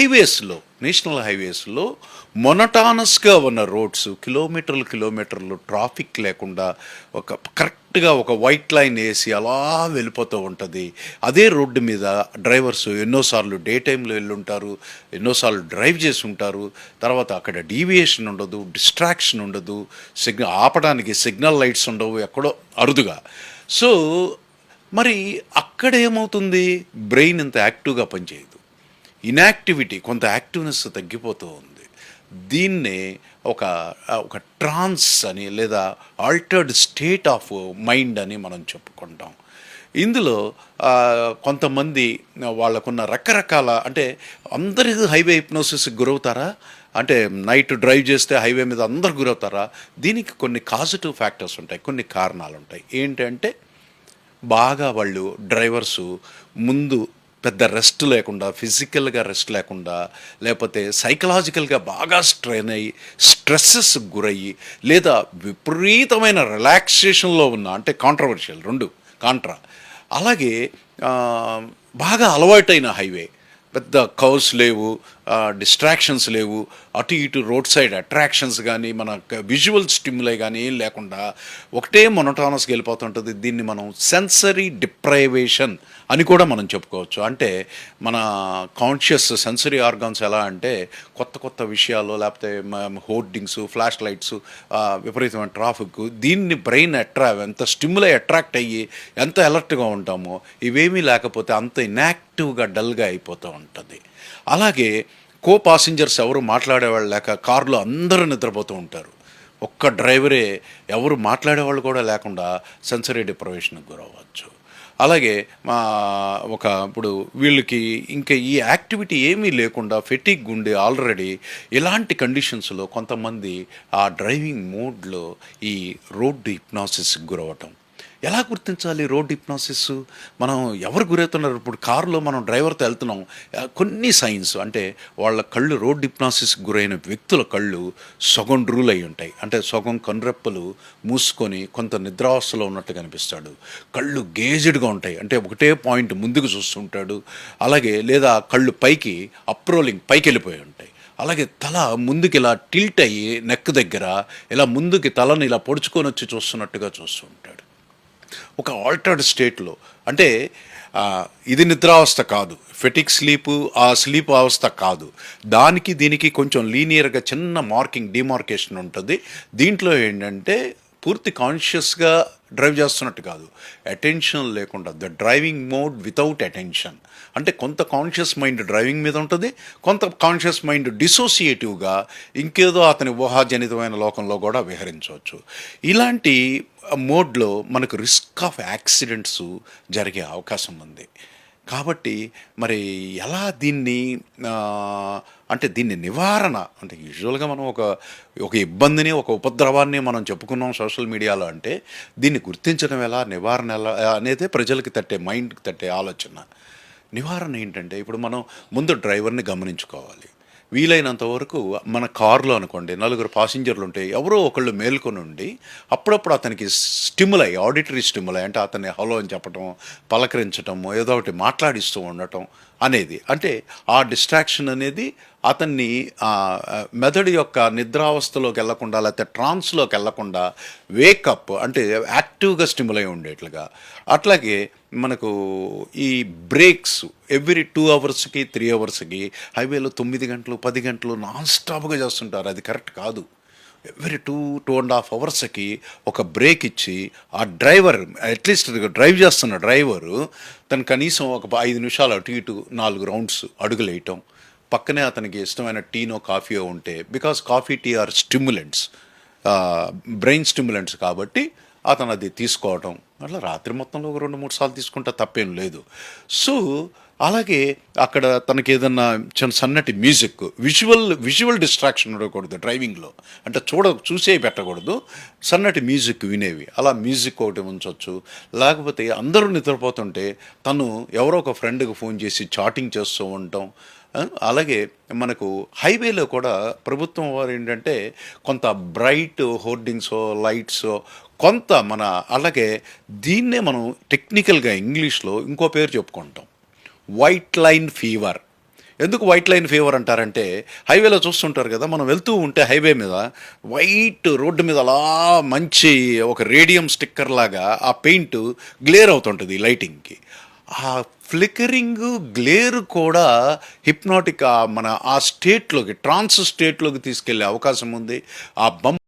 హైవేస్లో national హైవేస్లో మొనటానస్గా ఉన్న roads కిలోమీటర్లు కిలోమీటర్లు ట్రాఫిక్ లేకుండా ఒక కరెక్ట్గా ఒక వైట్ లైన్ వేసి అలా వెళ్ళిపోతూ ఉంటుంది. అదే రోడ్డు మీద డ్రైవర్స్ ఎన్నోసార్లు డే టైంలో వెళ్ళుంటారు ఎన్నోసార్లు డ్రైవ్ చేసి ఉంటారు. తర్వాత అక్కడ డీవియేషన్ ఉండదు డిస్ట్రాక్షన్ ఉండదు సిగ్నల్ ఆపడానికి సిగ్నల్ లైట్స్ ఉండవు ఎక్కడో అరుదుగా. సో మరి అక్కడ ఏమవుతుంది బ్రెయిన్ ఇంత యాక్టివ్గా పనిచేయదు. ఇన్యాక్టివిటీ కొంత యాక్టివ్నెస్ తగ్గిపోతూ ఉంది. దీన్నే ఒక ఒక ట్రాన్స్ అని లేదా ఆల్టర్డ్ స్టేట్ ఆఫ్ మైండ్ అని మనం చెప్పుకుంటాం. ఇందులో కొంతమంది వాళ్ళకున్న రకరకాల అంటే అందరి హైవే హిప్నోసిస్కి గురవుతారా? అంటే నైట్ డ్రైవ్ చేస్తే హైవే మీద అందరు గురవుతారా? దీనికి కొన్ని కాజిటివ్ ఫ్యాక్టర్స్ ఉంటాయి కొన్ని కారణాలు ఉంటాయి. ఏంటంటే బాగా వాళ్ళు డ్రైవర్సు ముందు పెద్ద రెస్ట్ లేకుండా ఫిజికల్గా రెస్ట్ లేకుండా లేకపోతే సైకలాజికల్గా బాగా స్ట్రెయిన్ అయ్యి స్ట్రెస్సెస్ గురయ్యి లేదా విపరీతమైన రిలాక్సేషన్లో ఉన్న అంటే కాంట్రవర్షియల్ రెండు కాంట్రా. అలాగే బాగా అలవాటైన హైవే పెద్ద కౌస్ లేవు డిస్ట్రాక్షన్స్ లేవు. అటు ఇటు రోడ్ సైడ్ అట్రాక్షన్స్ కానీ మన విజువల్ స్టిమ్లై కానీ ఏం లేకుండా ఒకటే మొనటానస్కి వెళ్ళిపోతుంటుంది. దీన్ని మనం సెన్సరీ డిప్రైవేషన్ అని కూడా మనం చెప్పుకోవచ్చు. అంటే మన కాన్షియస్ సెన్సరీ ఆర్గాన్స్ ఎలా అంటే కొత్త కొత్త విషయాలు లేకపోతే హోర్డింగ్స్ ఫ్లాష్ లైట్స్ విపరీతమైన ట్రాఫిక్ దీన్ని బ్రెయిన్ అట్రా ఎంత స్టిమ్లై అట్రాక్ట్ అయ్యి ఎంత అలర్ట్గా ఉంటామో ఇవేమీ లేకపోతే అంత ఇన్యాక్టివ్గా డల్గా అయిపోతూ ఉంటుంది. అలాగే కో పాసింజర్స్ ఎవరు మాట్లాడేవాళ్ళు లేక కారులో అందరూ నిద్రపోతూ ఉంటారు. ఒక్క డ్రైవరే ఎవరు మాట్లాడేవాళ్ళు కూడా లేకుండా సెన్సరీ డిప్రవేషన్కి గురవ్వచ్చు. అలాగే మా ఒక ఇప్పుడు వీళ్ళకి ఇంకా ఈ యాక్టివిటీ ఏమీ లేకుండా ఫెటిక్ ఉండి ఆల్రెడీ ఇలాంటి కండిషన్స్లో కొంతమంది ఆ డ్రైవింగ్ మోడ్లో ఈ రోడ్ హిప్నాసిస్కి గురవటం ఎలా గుర్తించాలి రోడ్ హిప్నాసిస్? మనం ఎవరు గురవుతున్నారు? ఇప్పుడు కారులో మనం డ్రైవర్తో వెళ్తున్నాం. కొన్ని సైన్స్ అంటే వాళ్ళ కళ్ళు రోడ్ హిప్నాసిస్ గురైన వ్యక్తుల కళ్ళు సగం రూల్ అయి ఉంటాయి. అంటే సగం కనురెప్పలు మూసుకొని కొంత నిద్రావస్థలో ఉన్నట్టు కనిపిస్తాడు. కళ్ళు గేజెడ్గా ఉంటాయి. అంటే ఒకటే పాయింట్ ముందుకు చూస్తుంటాడు. అలాగే లేదా కళ్ళు పైకి అప్రోలింగ్ పైకి వెళ్ళిపోయి ఉంటాయి. అలాగే తల ముందుకి ఇలా టిల్ట్ అయ్యి నెక్ దగ్గర ఇలా ముందుకి తలని ఇలా పొడుచుకొని వచ్చి చూస్తున్నట్టుగా చూస్తుంటాడు. ఒక ఆల్టర్డ్ స్టేట్లో అంటే ఇది నిద్రావస్థ కాదు. ఫెటిక్ స్లీప్ ఆ స్లీప్ అవస్థ కాదు. దానికి దీనికి కొంచెం లీనియర్గా చిన్న మార్కింగ్ డిమార్కేషన్ ఉంటుంది. దీంట్లో ఏంటంటే పూర్తి కాన్షియస్గా డ్రైవ్ చేస్తున్నట్టు కాదు. అటెన్షన్ లేకుండా the driving mode without attention అంటే కొంత కాన్షియస్ మైండ్ డ్రైవింగ్ మీద ఉంటుంది. కొంత కాన్షియస్ మైండ్ డిసోసియేటివ్గా ఇంకేదో అతని ఊహాజనితమైన లోకంలో కూడా విహరించవచ్చు. ఇలాంటి మోడ్లో మనకు రిస్క్ ఆఫ్ యాక్సిడెంట్స్ జరిగే అవకాశం ఉంది. కాబట్టి మరి ఎలా దీన్ని అంటే దీన్ని నివారణ అంటే యూజువల్గా మనం ఒక ఒక ఇబ్బందిని ఒక ఉపద్రవాన్ని మనం చెప్పుకున్నాం సోషల్ మీడియాలో అంటే దీన్ని గుర్తించడం ఎలా నివారణ ఎలా అనేది ప్రజలకి తట్టే మైండ్కి తట్టే ఆలోచన. నివారణ ఏంటంటే ఇప్పుడు మనం ముందు డ్రైవర్ని గమనించుకోవాలి. వీలైనంత వరకు మన కారులో అనుకోండి నలుగురు పాసింజర్లు ఉంటే ఎవరో ఒకళ్ళు మేల్కొని ఉండి అప్పుడప్పుడు అతనికి స్టిములై ఆడిటరీ స్టిములై అంటే అతన్ని హలో అని చెప్పటం పలకరించటము ఏదో ఒకటి మాట్లాడిస్తూ ఉండటం అనేది. అంటే ఆ డిస్ట్రాక్షన్ అనేది అతన్ని ఆ, మెదడు యొక్క నిద్రావస్థలోకి వెళ్ళకుండా లేకపోతే ట్రాన్స్లోకి వెళ్ళకుండా వేకప్ అంటే యాక్టివ్గా స్టిములై ఉండేట్లుగా. అట్లాగే మనకు ఈ బ్రేక్స్ ఎవ్రీ టూ అవర్స్కి త్రీ అవర్స్కి హైవేలో తొమ్మిది గంటలు పది గంటలు నాన్ స్టాప్గా చేస్తుంటారు. అది కరెక్ట్ కాదు. Every two two and half అవర్స్కి ఒక బ్రేక్ ఇచ్చి ఆ డ్రైవర్ అట్లీస్ట్ డ్రైవ్ చేస్తున్న డ్రైవరు తను కనీసం ఒక ఐదు నిమిషాలు అటు ఇటు నాలుగు రౌండ్స్ అడుగులేయటం. పక్కనే అతనికి ఇష్టమైన టీనో కాఫీయో ఉంటే because coffee tea are stimulants. Brain stimulants కాబట్టి అతను అది తీసుకోవటం. అట్లా రాత్రి మొత్తంలో ఒక రెండు మూడు సార్లు తీసుకుంటే తప్పేం లేదు. సో అలాగే అక్కడ తనకి ఏదన్నా చిన్న సన్నటి మ్యూజిక్ విజువల్ విజువల్ డిస్ట్రాక్షన్ ఉండకూడదు డ్రైవింగ్లో. అంటే చూడ చూసే పెట్టకూడదు. సన్నటి మ్యూజిక్ వినేవి. అలా మ్యూజిక్ ఒకటి ఉంచవచ్చు లేకపోతే అందరూ నిద్రపోతుంటే తను ఎవరో ఒక ఫ్రెండ్కి ఫోన్ చేసి చాటింగ్ చేస్తూ ఉండటం అలాగే మనకు హైవేలో కూడా ప్రభుత్వం వారు ఏంటంటే కొంత బ్రైట్ హోర్డింగ్స్ లైట్స్ కొంత మన అలాగే దీన్నే మనం టెక్నికల్గా ఇంగ్లీష్లో ఇంకో పేరు చెప్పుకుంటాం. వైట్ లైన్ ఫీవర్ ఎందుకు వైట్ లైన్ ఫీవర్ అంటారంటే హైవేలో చూస్తుంటారు కదా మనం వెళ్తూ ఉంటే హైవే మీద వైట్ రోడ్డు మీద అలా మంచి ఒక రేడియం స్టిక్కర్ లాగా ఆ పెయింట్ గ్లేర్ అవుతుంటుంది లైటింగ్కి. ఆ ఫ్లికరింగ్ గ్లేర్ కూడా హిప్నాటిక్ మన ఆ స్టేట్లోకి ట్రాన్స్ స్టేట్లోకి తీసుకెళ్ళే అవకాశం ఉంది. ఆ బం